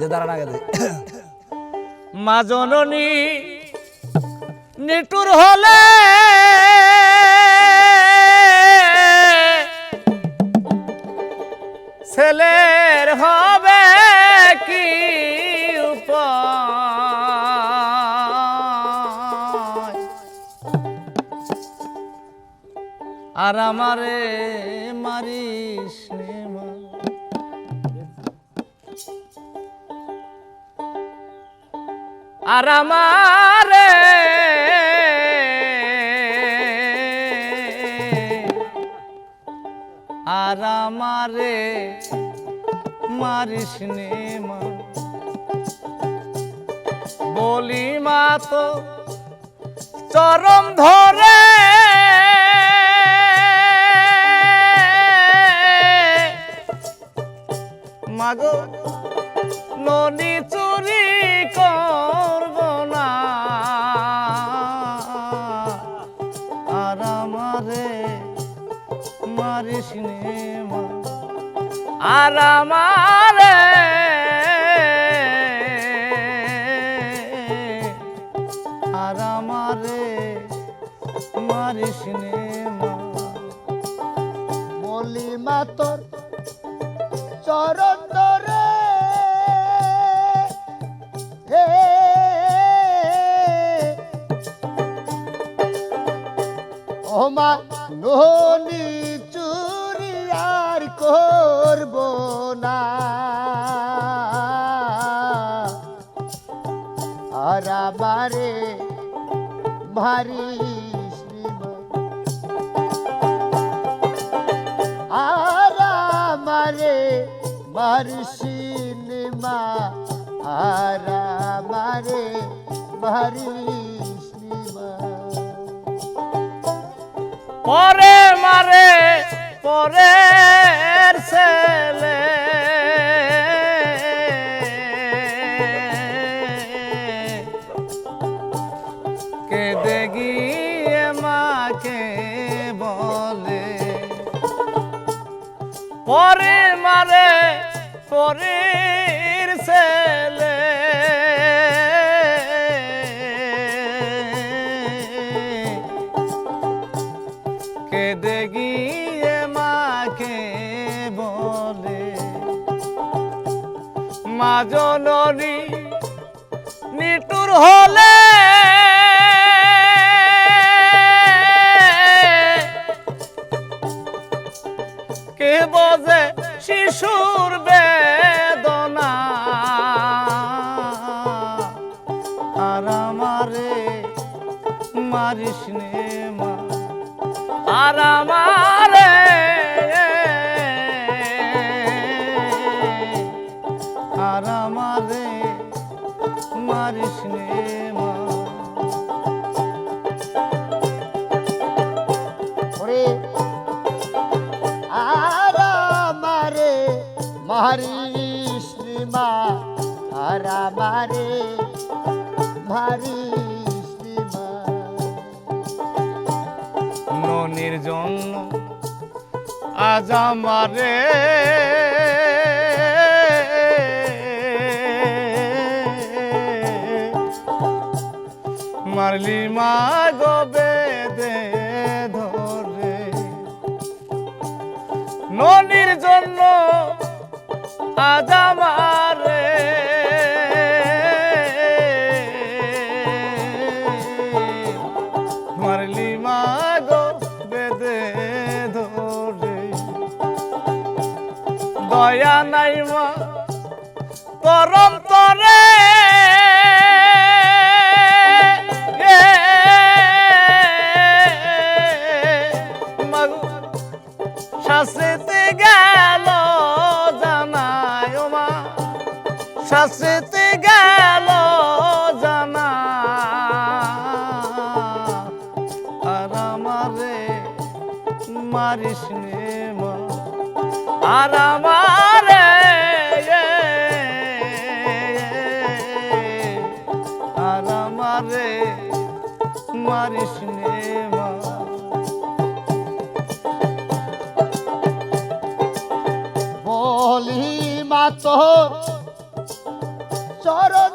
দে দাঁড়ান মা জননী নিটুর হলে ছেলের হবে কি আর আমারে মারিস আর আমার আর আমারে মারিস মা। বলি মা তো চরম ধরে আর আমারে মারিস নে আর আমারে আর বলি মা তোর চরণ মা নহনি চুরি আর করব না। আর আমারে ভারী আর আমারে মারসিনেমা আর আমারে মারিসিমা পরে মারে পরের ছেলে। গিয়ে মাকে বলে পরে মারে পরের মা জননী হলে মারিসিমা আর আমারে মারিসিমা ননির জন্য আজ আমারে মারলি মা গবে দে ধরে। ননির জন্য আজ আমারে মারলি মা গো বেদে ধরে। দয়া নাই মা করম তরে। মারিস নে মা আর আমারে আর আমারে মারিস বলি মা তোর চরণ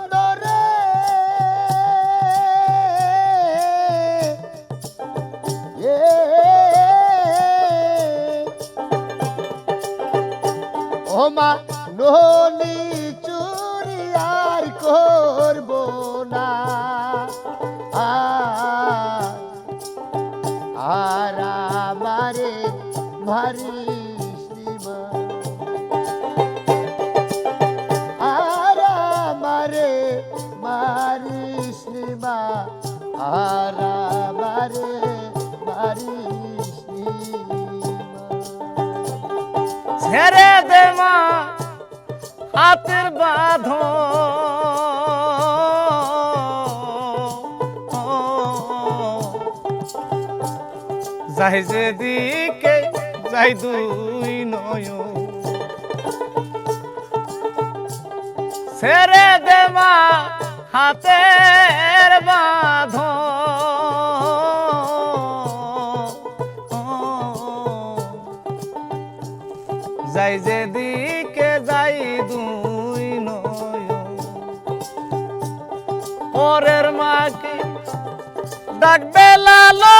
ছেড়ে দে মা, হাতের বাঁধো যাই যেদিকে যাই দুই নয় ছেড়ে দে মা, হাতের বাঁধো যাই যেদিকে যাই দুই পরের মাকে ডাকবে লালো